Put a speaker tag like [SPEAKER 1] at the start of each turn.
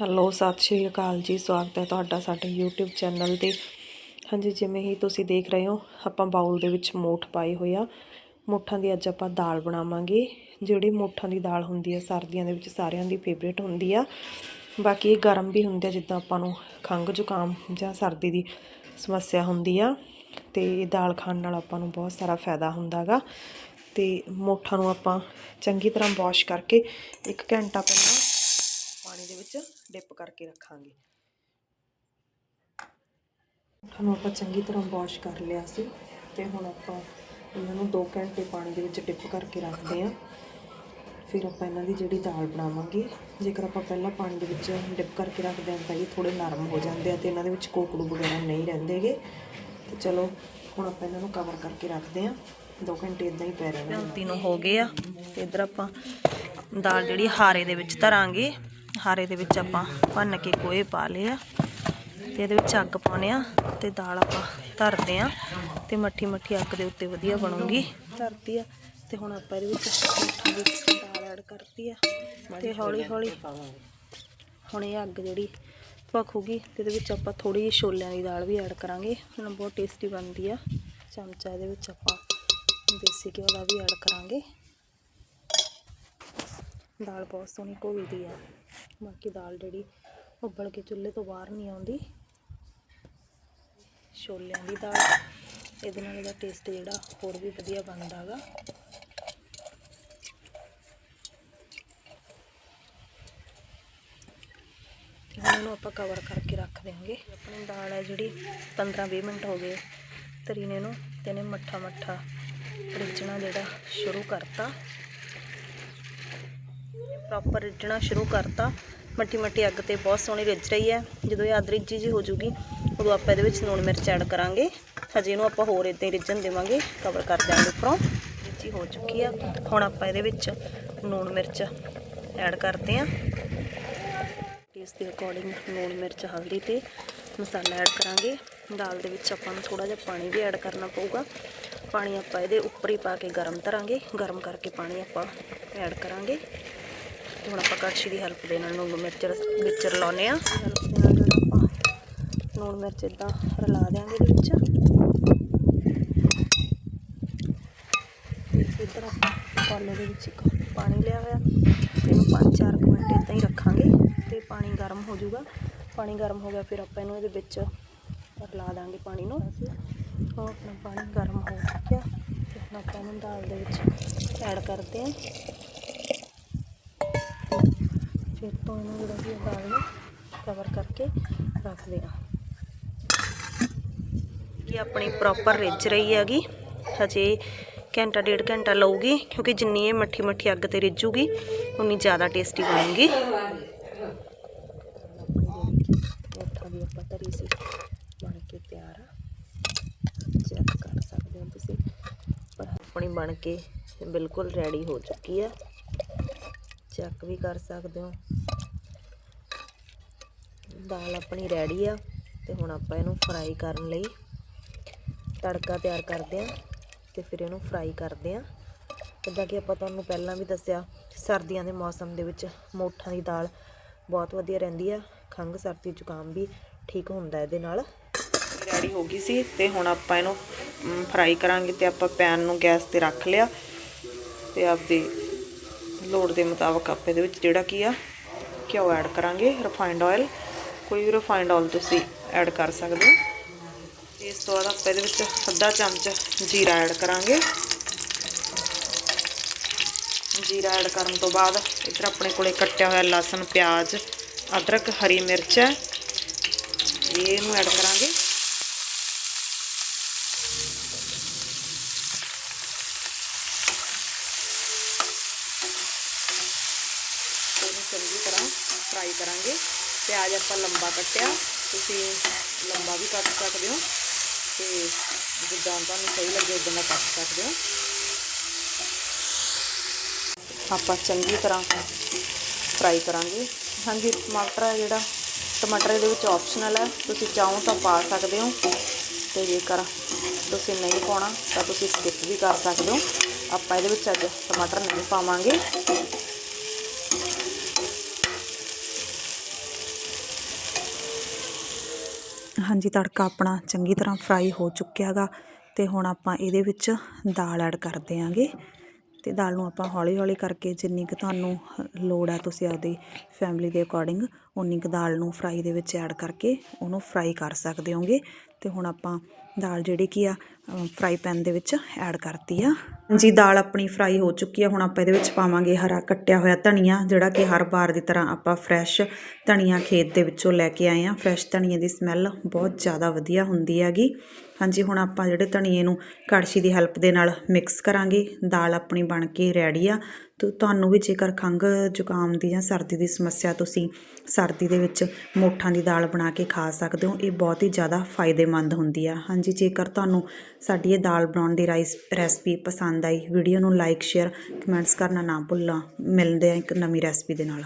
[SPEAKER 1] Hello, ਸਤਿ ਸ਼੍ਰੀ ਅਕਾਲ ਜੀ, ਸਵਾਗਤ ਹੈ ਤੁਹਾਡਾ ਸਾਡੇ YouTube ਚੈਨਲ ਤੇ। ਹਾਂਜੀ, ਜਿਵੇਂ ਹੀ ਤੁਸੀਂ ਦੇਖ ਰਹੇ ਹੋ, ਆਪਾਂ ਬਾਉਲ ਦੇ ਵਿੱਚ ਮੋਠ ਪਾਏ ਹੋਏ ਆ। ਮੋਠਾਂ ਦੀ ਅੱਜ ਆਪਾਂ ਦਾਲ ਬਣਾਵਾਂਗੇ, ਜਿਹੜੀ ਮੋਠਾਂ ਦੀ ਦਾਲ ਹੁੰਦੀ ਹੈ ਸਰਦੀਆਂ ਦੇ ਵਿੱਚ ਸਾਰਿਆਂ ਦੀ ਫੇਵਰੇਟ ਹੁੰਦੀ ਆ। ਬਾਕੀ ਇਹ ਗਰਮ ਵੀ ਹੁੰਦੇ ਆ, ਜਿੱਦਾਂ ਆਪਾਂ ਨੂੰ ਖੰਘ ਜ਼ੁਕਾਮ ਜਾਂ ਸਰਦੀ ਦੀ ਸਮੱਸਿਆ ਹੁੰਦੀ ਆ, ਤੇ ਇਹ ਦਾਲ ਖਾਣ ਨਾਲ ਆਪਾਂ ਨੂੰ ਬਹੁਤ ਸਾਰਾ ਫਾਇਦਾ ਹੁੰਦਾਗਾ ਤੇ ਮੋਠਾਂ ਨੂੰ ਆਪਾਂ ਚੰਗੀ ਤਰ੍ਹਾਂ ਵਾਸ਼ ਕਰਕੇ 1 ਘੰਟਾ ਪਹਿਲਾਂ ਪਾਣੀ ਦੇ ਵਿੱਚ ਡਿਪ ਕਰਕੇ ਰੱਖਾਂਗੇ। ਤੁਹਾਨੂੰ ਆਪਾਂ ਚੰਗੀ ਤਰ੍ਹਾਂ ਵਾਸ਼ ਕਰ ਲਿਆ ਸੀ ਤੇ ਹੁਣ ਆਪਾਂ ਇਹਨਾਂ ਨੂੰ 2 ਘੰਟੇ ਪਾਣੀ ਦੇ ਵਿੱਚ ਡਿਪ ਕਰਕੇ ਰੱਖਦੇ ਆਂ ਫਿਰ ਆਪਾਂ ਇਹਨਾਂ ਦੀ ਜਿਹੜੀ ਦਾਲ ਬਣਾਵਾਂਗੇ ਜੇਕਰ ਆਪਾਂ ਪਹਿਲਾਂ ਪਾਣੀ ਦੇ ਵਿੱਚ ਡਿਪ ਕਰਕੇ ਰੱਖਦੇ ਆਂ ਤਾਂ ਇਹ ਥੋੜੇ ਨਰਮ ਹੋ ਜਾਂਦੇ ਆ ਤੇ ਇਹਨਾਂ ਦੇ ਵਿੱਚ ਕੋਕੜੂ ਵਗੈਰਾ ਨਹੀਂ ਰਹਿੰਦੇਗੇ ਤੇ ਚਲੋ ਹੁਣ ਆਪਾਂ ਇਹਨਾਂ ਨੂੰ ਕਵਰ ਕਰਕੇ ਰੱਖਦੇ ਆਂ 2 ਘੰਟੇ ਇਦਾਂ ਹੀ ਪੈ ਰਹਿਣਾ
[SPEAKER 2] ਤਿੰਨੋਂ ਹੋ ਗਏ ਆ। ਤੇ ਇਧਰ ਆਪਾਂ ਦਾਲ ਜਿਹੜੀ ਹਾਰੇ ਦੇ ਵਿੱਚ ਧਰਾਂਗੇ। ਹਾਰੇ ਦੇ ਵਿੱਚ ਆਪਾਂ ਭੰਨ ਕੇ ਕੋਏ ਪਾ ਲਏ ਆ ਤੇ ਇਹਦੇ ਵਿੱਚ ਅੱਗ ਪਾਉਣੇ ਆ ਤੇ ਦਾਲ ਆਪਾਂ ਧਰਦੇ ਆ ਤੇ ਮੱਠੀ ਮੱਠੀ ਅੱਗ ਦੇ ਉੱਤੇ ਵਧੀਆ ਬਣੂਗੀ। ਧਰਤੀ ਆ ਤੇ ਹੁਣ ਆਪਾਂ ਇਹਦੇ ਵਿੱਚ ਮਿੱਠੀ ਦੀ ਦਾਲ ਐਡ ਕਰਤੀ ਆ ਤੇ ਹੌਲੀ ਹੌਲੀ ਹੁਣ ਇਹ ਅੱਗ ਜਿਹੜੀ ਪੱਕੂਗੀ ਤੇ ਇਹਦੇ ਵਿੱਚ ਆਪਾਂ ਥੋੜੀ ਜਿਹੀ ਛੋਲਿਆਂ ਦੀ ਦਾਲ ਵੀ ਐਡ ਕਰਾਂਗੇ। ਹੁਣ ਬਹੁਤ ਟੇਸਟੀ ਬਣਦੀ ਆ। ਚਮਚਾ ਇਹਦੇ ਵਿੱਚ ਆਪਾਂ ਦੇਸੀ ਘਿਓ ਦਾ ਵੀ ਐਡ ਕਰਾਂਗੇ। ਦਾਲ ਬਹੁਤ ਸੋਹਣੀ ਘੁਲਦੀ ਆ। ਬਾਕੀ ਦਾਲ ਜਿਹੜੀ ਉਬਲ ਕੇ ਚੁੱਲ੍ਹੇ ਤੋਂ ਬਾਹਰ ਨਹੀਂ ਆਉਂਦੀ। ਛੋਲਿਆਂ ਦੀ ਦਾਲ, ਇਹਦੇ ਨਾਲ ਇਹਦਾ ਟੇਸਟ ਜਿਹੜਾ ਹੋਰ ਵੀ ਵਧੀਆ ਬਣਦਾ ਗਾ। ਇਹਨੂੰ ਆਪਾਂ ਕਵਰ ਕਰਕੇ ਰੱਖ ਦੇਵਾਂਗੇ ਆਪਣੀ ਦਾਲ ਹੈ ਜਿਹੜੀ 15-20 ਮਿੰਟ ਹੋ ਗਏ ਤਰੀਨੇ ਨੂੰ ਤੇ ਇਹਨੇ ਮੱਠਾ ਮੱਠਾ ਰਿੱਝਣਾ ਜਿਹੜਾ ਸ਼ੁਰੂ ਕਰਤਾ। ਪ੍ਰੋਪਰ ਰਿੱਝਣਾ ਸ਼ੁਰੂ ਕਰਤਾ। ਮੱਠੀ ਮੱਠੀ ਅੱਗ ਤੇ ਬਹੁਤ ਸੋਹਣੀ ਰਿੱਝ ਰਹੀ ਹੈ। ਜਦੋਂ ਇਹ ਅੱਧ ਰਿੱਝੀ ਜੀ ਹੋ ਜੂਗੀ, ਉਦੋਂ ਆਪਾਂ ਇਹਦੇ ਵਿੱਚ ਲੂਣ ਮਿਰਚ ਐਡ ਕਰਾਂਗੇ। ਹਜੇ ਇਹਨੂੰ ਆਪਾਂ ਹੋਰ ਇਦਾਂ ਹੀ ਰਿੱਝਣ ਦੇਵਾਂਗੇ ਕਵਰ ਕਰ ਦਿਆਂਗੇ ਉੱਪਰੋਂ। ਰਿੱਝੀ ਹੋ ਚੁੱਕੀ ਆ। ਹੁਣ ਆਪਾਂ ਇਹਦੇ ਵਿੱਚ ਲੂਣ ਮਿਰਚ ਐਡ ਕਰਦੇ ਆਂ ਟੇਸਟ ਦੇ ਅਕੋਰਡਿੰਗ ਲੂਣ ਮਿਰਚ ਹਲਦੀ ਤੇ ਮਸਾਲਾ ਐਡ ਕਰਾਂਗੇ। ਦਾਲ ਦੇ ਵਿੱਚ ਆਪਾਂ ਨੂੰ ਥੋੜਾ ਜਿਹਾ ਪਾਣੀ ਵੀ ਐਡ ਕਰਨਾ ਪਊਗਾ। ਪਾਣੀ ਆਪਾਂ ਇਹਦੇ ਉੱਪਰ ਹੀ ਪਾ ਕੇ ਗਰਮ ਧਰਾਂਗੇ ਗਰਮ ਕਰਕੇ ਪਾਣੀ ਆਪਾਂ ਐਡ ਕਰਾਂਗੇ। ਹੁਣ ਆਪਾਂ ਕੜਛੀ ਦੀ ਹੈਲਪ ਦੇ ਨਾਲ ਲੂਣ ਮਿਰਚ ਵਿੱਚ ਰਲਾਉਨੇ ਆ ਹੈਲਪ ਦੇ ਆਪਾਂ ਲੂਣ ਮਿਰਚ ਇਦਾਂ ਰਲਾ ਦਿਆਂਗੇ ਇਹਦੇ ਵਿੱਚ। ਇੱਧਰ ਆਪਾਂ ਪਾਲੇ ਦੇ ਵਿੱਚ ਇੱਕ ਪਾਣੀ ਲਿਆ ਹੋਇਆ। ਤੇ ਇਹਨੂੰ 5-4 ਮਿੰਟ ਇਦਾਂ ਹੀ ਰੱਖਾਂਗੇ। ਤੇ ਪਾਣੀ ਗਰਮ ਹੋ ਜਾਊਗਾ। ਪਾਣੀ ਗਰਮ ਹੋ ਗਿਆ, ਫਿਰ ਆਪਾਂ ਇਹਨੂੰ ਇਹਦੇ ਵਿੱਚ ਰਲਾ ਦਾਂਗੇ ਪਾਣੀ ਨੂੰ। ਹੁਣ ਆਪਣਾ ਪਾਣੀ ਗਰਮ ਹੋ ਚੁੱਕਿਆ। ਤੇ ਹੁਣ ਆਪਾਂ ਇਹਨੂੰ ਦਾਲ ਦੇ ਵਿੱਚ ਐਡ ਕਰਦੇ ਹਾਂ। ਫਿਰ ਤੋਂ ਇਹਨੂੰ ਜਿਹੜਾ ਵੀ ਹੈ ਦਾਲ ਨੂੰ ਕਵਰ ਕਰਕੇ ਰੱਖਦੇ ਹਾਂ ਇਹ ਆਪਣੀ ਪ੍ਰੋਪਰ ਰਿੱਝ ਰਹੀ ਹੈਗੀ ਹਜੇ ਘੰਟਾ ਡੇਢ ਘੰਟਾ ਲਊਗੀ ਕਿਉਂਕਿ ਜਿੰਨੀ ਇਹ ਮੱਠੀ ਮੱਠੀ ਅੱਗ ਤੇ ਰਿੱਝੂਗੀ ਉਨੀ ਜ਼ਿਆਦਾ ਟੇਸਟੀ ਬਣੇਗੀ ਮੋਠਾ ਵੀ ਆਪਾਂ ਧਰੀ ਸੀ ਬਣ ਕੇ ਤਿਆਰ ਆ ਚੈੱਕ ਕਰ ਸਕਦੇ ਹੋ ਤੁਸੀਂ ਪਰ ਆਪਣੀ ਬਣ ਕੇ ਬਿਲਕੁਲ ਰੈਡੀ ਹੋ ਚੁੱਕੀ ਆ ਚੈੱਕ ਵੀ ਕਰ ਸਕਦੇ ਹੋ ਦਾਲ ਆਪਣੀ ਰੈਡੀ ਆ ਤੇ ਹੁਣ ਆਪਾਂ ਇਹਨੂੰ ਫਰਾਈ ਕਰਨ ਲਈ ਤੜਕਾ ਤਿਆਰ ਕਰਦੇ ਆ ਤੇ ਫਿਰ ਇਹਨੂੰ ਫਰਾਈ ਕਰਦੇ ਆ ਜਿੱਦਾਂ ਕਿ ਆਪਾਂ ਤੁਹਾਨੂੰ ਪਹਿਲਾਂ ਵੀ ਦੱਸਿਆ, ਸਰਦੀਆਂ ਦੇ ਮੌਸਮ ਦੇ ਵਿੱਚ ਮੋਠਾਂ ਦੀ ਦਾਲ ਬਹੁਤ ਵਧੀਆ ਰਹਿੰਦੀ ਆ, ਖੰਘ ਸਰਦੀ ਜ਼ੁਕਾਮ ਵੀ ਠੀਕ ਹੁੰਦਾ ਇਹਦੇ ਨਾਲ।
[SPEAKER 1] ਰੈਡੀ ਹੋ ਗਈ ਸੀ ਤੇ ਹੁਣ ਆਪਾਂ ਇਹਨੂੰ ਫਰਾਈ ਕਰਾਂਗੇ ਤੇ ਆਪਾਂ ਪੈਨ ਨੂੰ ਗੈਸ ਤੇ ਰੱਖ ਲਿਆ ਤੇ ਆਪਦੀ ਲੋੜ ਦੇ ਮੁਤਾਬਕ ਆਪਾਂ ਇਹਦੇ ਵਿੱਚ ਜਿਹੜਾ ਕੀ ਆ, ਘਿਓ ਐਡ ਕਰਾਂਗੇ ਰਿਫਾਈਨਡ ਆਇਲ ਕੋਈ ਵੀ ਰਿਫਾਈਨਡ ਆਇਲ ਤੁਸੀਂ ਐਡ ਕਰ ਸਕਦੇ ਹੋ। ਇਸ ਤੋਂ ਬਾਅਦ ਆਪਾਂ ਇਹਦੇ ਵਿੱਚ ਅੱਧਾ ਚਮਚ ਜੀਰਾ ਐਡ ਕਰਾਂਗੇ। ਜੀਰਾ ਐਡ ਕਰਨ ਤੋਂ ਬਾਅਦ ਇੱਧਰ ਆਪਣੇ ਕੋਲੇ ਕੱਟਿਆ ਹੋਇਆ ਲਸਣ, ਪਿਆਜ਼, ਅਦਰਕ, ਹਰੀ ਮਿਰਚ ਹੈ। ਇਹਨੂੰ ਐਡ ਕਰਾਂਗੇ। ਇਹਨੂੰ ਚੰਗੀ ਤਰ੍ਹਾਂ ਫਰਾਈ ਕਰਾਂਗੇ। ਪਿਆਜ਼ ਆਪਾਂ ਲੰਬਾ ਕੱਟਿਆ। ਤੁਸੀਂ ਲੰਬਾ ਵੀ ਕੱਟ ਸਕਦੇ ਹੋ ਤੇ ਜਿੱਦਾਂ ਤੁਹਾਨੂੰ ਸਹੀ ਲੱਗੇ ਉਦਾਂ ਦਾ ਕੱਟ ਸਕਦੇ ਹੋ। ਆਪਾਂ ਚੰਗੀ ਤਰ੍ਹਾਂ ਫਰਾਈ ਕਰਾਂਗੇ। ਹਾਂਜੀ, ਟਮਾਟਰ ਹੈ ਜਿਹੜਾ, ਟਮਾਟਰ ਇਹਦੇ ਵਿੱਚ ਆਪਸ਼ਨਲ ਹੈ। ਤੁਸੀਂ ਚਾਹੋ ਤਾਂ ਪਾ ਸਕਦੇ ਹੋ। ਤੇ ਜੇਕਰ ਤੁਸੀਂ ਨਹੀਂ ਪਾਉਣਾ, ਤਾਂ ਤੁਸੀਂ ਸਕਿਪ ਵੀ ਕਰ ਸਕਦੇ ਹੋ। ਆਪਾਂ ਇਹਦੇ ਵਿੱਚ ਅੱਜ ਟਮਾਟਰ ਨਹੀਂ ਪਾਵਾਂਗੇ। ਹਾਂਜੀ, ਤੜਕਾ ਆਪਣਾ ਚੰਗੀ ਤਰ੍ਹਾਂ ਫਰਾਈ ਹੋ ਚੁੱਕਿਆ ਗਾ ਤੇ ਹੁਣ ਆਪਾਂ ਇਹਦੇ ਵਿੱਚ ਦਾਲ ਐਡ ਕਰ ਦਿਆਂਗੇ। ਤੇ ਦਾਲ ਨੂੰ ਆਪਾਂ ਹੌਲੀ ਹੌਲੀ ਕਰਕੇ ਜਿੰਨੀ ਕੁ ਤੁਹਾਨੂੰ ਲੋੜ ਹੈ ਤੁਸੀਂ ਆਪਦੀ ਫੈਮਿਲੀ ਦੇ ਅਕੋਰਡਿੰਗ ਉਨੀ ਕੁ ਦਾਲ ਨੂੰ ਫਰਾਈ ਦੇ ਵਿੱਚ ਐਡ ਕਰਕੇ ਉਹਨੂੰ ਫਰਾਈ ਕਰ ਸਕਦੇ ਹੋਗੇ। ਤੇ ਹੁਣ ਆਪਾਂ ਦਾਲ ਜਿਹੜੀ ਕੀ ਆ ਫਰਾਈ ਪੈਨ ਦੇ ਵਿੱਚ ਐਡ ਕਰਤੀ ਆ। ਜੀ, ਦਾਲ ਆਪਣੀ ਫਰਾਈ ਹੋ ਚੁੱਕੀ ਆ, ਹੁਣ ਆਪਾਂ ਇਹਦੇ ਵਿੱਚ ਪਾਵਾਂਗੇ ਹਰਾ ਕੱਟਿਆ ਹੋਇਆ ਧਨੀਆ, ਜਿਹੜਾ ਕਿ ਹਰ ਵਾਰ ਦੀ ਤਰ੍ਹਾਂ ਆਪਾਂ ਫਰੈਸ਼ ਧਨੀਆ ਖੇਤ ਦੇ ਵਿੱਚੋਂ ਲੈ ਕੇ ਆਏ ਆ। ਫਰੈਸ਼ ਧਨੀਏ ਦੀ ਸਮੈਲ ਬਹੁਤ ਜ਼ਿਆਦਾ ਵਧੀਆ ਹੁੰਦੀ ਹੈਗੀ। ਹਾਂਜੀ, ਹੁਣ ਆਪਾਂ ਜਿਹੜੇ ਧਨੀਏ ਨੂੰ ਕੜਛੀ ਦੀ ਹੈਲਪ ਦੇ ਨਾਲ ਮਿਕਸ ਕਰਾਂਗੇ। ਦਾਲ ਆਪਣੀ ਬਣ ਕੇ ਰੈਡੀ ਆ। ਤੋ ਤੁਹਾਨੂੰ ਵੀ ਜੇਕਰ ਖੰਘ ਜ਼ੁਕਾਮ ਦੀ ਜਾਂ ਸਰਦੀ ਦੀ ਸਮੱਸਿਆ ਤੁਸੀਂ ਸਰਦੀ ਦੇ ਵਿੱਚ ਮੋਠਾਂ ਦੀ ਦਾਲ ਬਣਾ ਕੇ ਖਾ ਸਕਦੇ ਹੋ, ਇਹ ਬਹੁਤ ਹੀ ਜ਼ਿਆਦਾ ਫਾਇਦੇਮੰਦ ਹੁੰਦੀ ਆ। ਹਾਂਜੀ, ਜੇਕਰ ਤੁਹਾਨੂੰ ਸਾਡੀ ਇਹ ਦਾਲ ਬਣਾਉਣ ਦੀ ਰਾਈਸ, ਰੈਸਪੀ ਪਸੰਦ ਆਈ, ਵੀਡੀਓ ਨੂੰ ਲਾਈਕ, ਸ਼ੇਅਰ, ਕਮੈਂਟਸ ਕਰਨਾ ਨਾ ਭੁੱਲਣਾ ਮਿਲਦੇ ਆ ਇੱਕ ਨਵੀਂ ਰੈਸਪੀ ਦੇ ਨਾਲ।